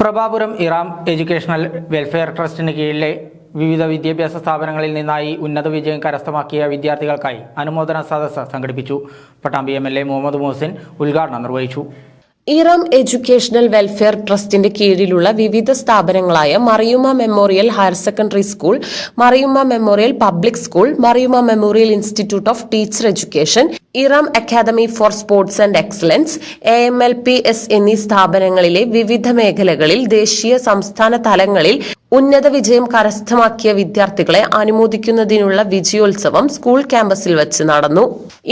Prabhapuram Iram educational welfare ട്രസ്റ്റിന് കീഴിലെ വിവിധ വിദ്യാഭ്യാസ സ്ഥാപനങ്ങളിൽ നിന്നായി ഉന്നത വിജയം കരസ്ഥമാക്കിയ വിദ്യാർത്ഥികൾക്കായി അനുമോദന സദസ്സ് സംഘടിപ്പിച്ചു. Pattambi M L A Muhammad Muhasin ഉദ്ഘാടനം നിർവഹിച്ചു. ഇറാം എഡ്യൂക്കേഷണൽ വെൽഫെയർ ട്രസ്റ്റിന്റെ കീഴിലുള്ള വിവിധ സ്ഥാപനങ്ങളായ Mariyuma memorial higher secondary school Mariyuma memorial public school Mariyuma memorial institute of teacher education Iram academy for sports and excellence A M L P S എന്നീ സ്ഥാപനങ്ങളിലെ വിവിധ മേഖലകളിൽ ദേശീയ സംസ്ഥാന തലങ്ങളിൽ ഉന്നത വിജയം കരസ്ഥമാക്കിയ വിദ്യാർത്ഥികളെ അനുമോദിക്കുന്നതിനുള്ള വിജയോത്സവം സ്കൂൾ ക്യാമ്പസിൽ വെച്ച് നടന്നു.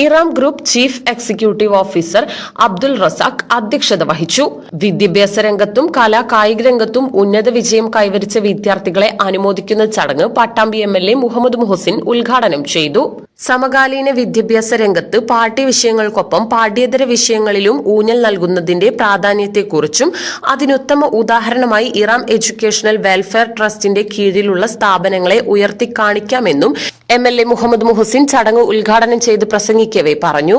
Iram group chief executive officer Abdul Razak അധ്യക്ഷത വഹിച്ചു. വിദ്യാഭ്യാസ രംഗത്തും കലാ കായിക രംഗത്തും ഉന്നത വിജയം കൈവരിച്ച വിദ്യാർത്ഥികളെ അനുമോദിക്കുന്ന ചടങ്ങ് പട്ടാമ്പി എം മുഹമ്മദ് മുഹസിൻ ഉദ്ഘാടനം ചെയ്തു. സമകാലീന വിദ്യാഭ്യാസ രംഗത്ത് പാഠ്യ വിഷയങ്ങൾക്കൊപ്പം പാഠ്യേതര വിഷയങ്ങളിലും ഊന്നൽ നൽകുന്നതിന്റെ പ്രാധാന്യത്തെക്കുറിച്ചും അതിനുത്തമ ഉദാഹരണമായി ഇറാം എഡ്യൂക്കേഷണൽ വെൽഫെയർ ട്രസ്റ്റിന്റെ കീഴിലുള്ള സ്ഥാപനങ്ങളെ ഉയർത്തിക്കാണിക്കാമെന്നും M L A Muhammad Muhasin ചടങ്ങ് ഉദ്ഘാടനം ചെയ്ത് പ്രസംഗിക്കവേ പറഞ്ഞു.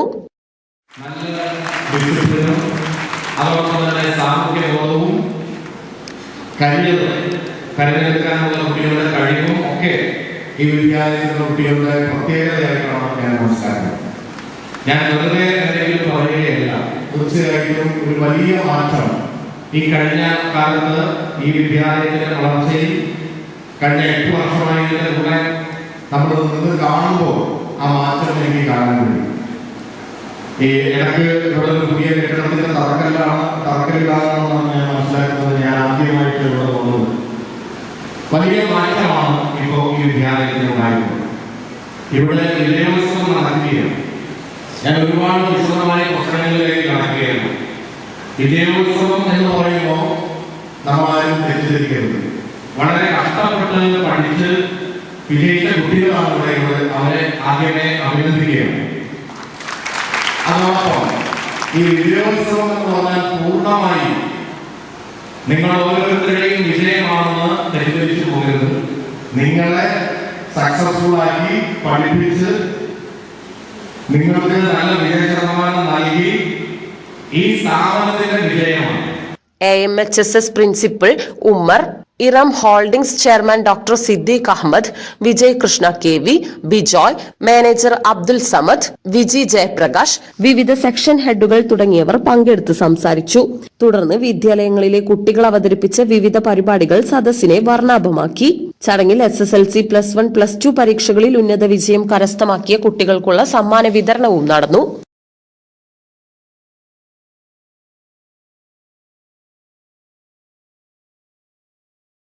കുട്ടികളുടെ കഴിവും ഒക്കെ ഈ വിദ്യാലയത്തിലെ കുട്ടികളുടെ പ്രത്യേകതയായിട്ടാണ് ഞാൻ മനസ്സിലാക്കുന്നത്. ഞാൻ വെറുതെ എന്തെങ്കിലും പറയുകയല്ല. തീർച്ചയായിട്ടും ഒരു വലിയ മാറ്റം ഈ കഴിഞ്ഞ കാലത്ത് ഈ വിദ്യാലയത്തിന്റെ വളർച്ചയിൽ കഴിഞ്ഞ എട്ട് വർഷമായി കൂടെ നമ്മൾ നിന്ന് കാണുമ്പോൾ ആ മാറ്റം എനിക്ക് കാണാൻ കഴിയും. ഈ എനിക്ക് ഇവിടെ ഒരു പുതിയ കെട്ടിടത്തിന്റെ തറക്കല്ലാണ് തറക്കല്ലിടാനാണെന്നാണ് ഞാൻ മനസ്സിലാക്കുന്നത്. ഞാൻ ആദ്യമായിട്ട് ഇവിടെ വന്നത്. വലിയ മാറ്റമാണ് ഇപ്പോൾ ഈ വിദ്യാലയത്തിൽ ഉണ്ടായിരുന്നത് ഇവിടെ വിദ്യാഭ്യാസം നടക്കുകയാണ്. ഞാൻ ഒരുപാട് വിശദമായ പ്രശ്നങ്ങളിലേക്ക് കടക്കുകയാണ്. വിജയോത്സവം എന്ന് പറയുമ്പോൾ നമ്മളാരും തെറ്റിദ്ധരിക്കരുത്. വളരെ കഷ്ടപ്പെട്ട് പഠിച്ച് വിജയിച്ച കുട്ടികളാണ് ഇവിടെ അവരെ ആദ്യമേ അഭിനന്ദിക്കുകയാണ്. അതോടൊപ്പം ഈ വിജയോത്സവം എന്ന് പറഞ്ഞാൽ പൂർണമായി നിങ്ങൾ ഓരോരുത്തരുടെയും നിങ്ങളെ സക്സസ്ഫുൾ ആക്കി പഠിപ്പിച്ച് നിങ്ങൾക്ക് നല്ല വിജയ ശതമാനം നൽകി ഈ സ്ഥാപനത്തിന്റെ വിജയമാണ്. A M H S S principal Ummer Iram holdings chairman doctor Siddique Ahmed Vijay Krishna K V Bijoy manager Abdul Samad Viji Jayaprakash വിവിധ സെക്ഷൻ ഹെഡുകൾ തുടങ്ങിയവർ പങ്കെടുത്ത് സംസാരിച്ചു. തുടർന്ന് വിദ്യാലയങ്ങളിലെ കുട്ടികൾ അവതരിപ്പിച്ച വിവിധ പരിപാടികൾ സദസ്സിനെ വർണാഭമാക്കി. ചടങ്ങിൽ S S L C plus one plus two പരീക്ഷകളിൽ ഉന്നത വിജയം കരസ്ഥമാക്കിയ കുട്ടികൾക്കുള്ള സമ്മാന വിതരണവും നടന്നു.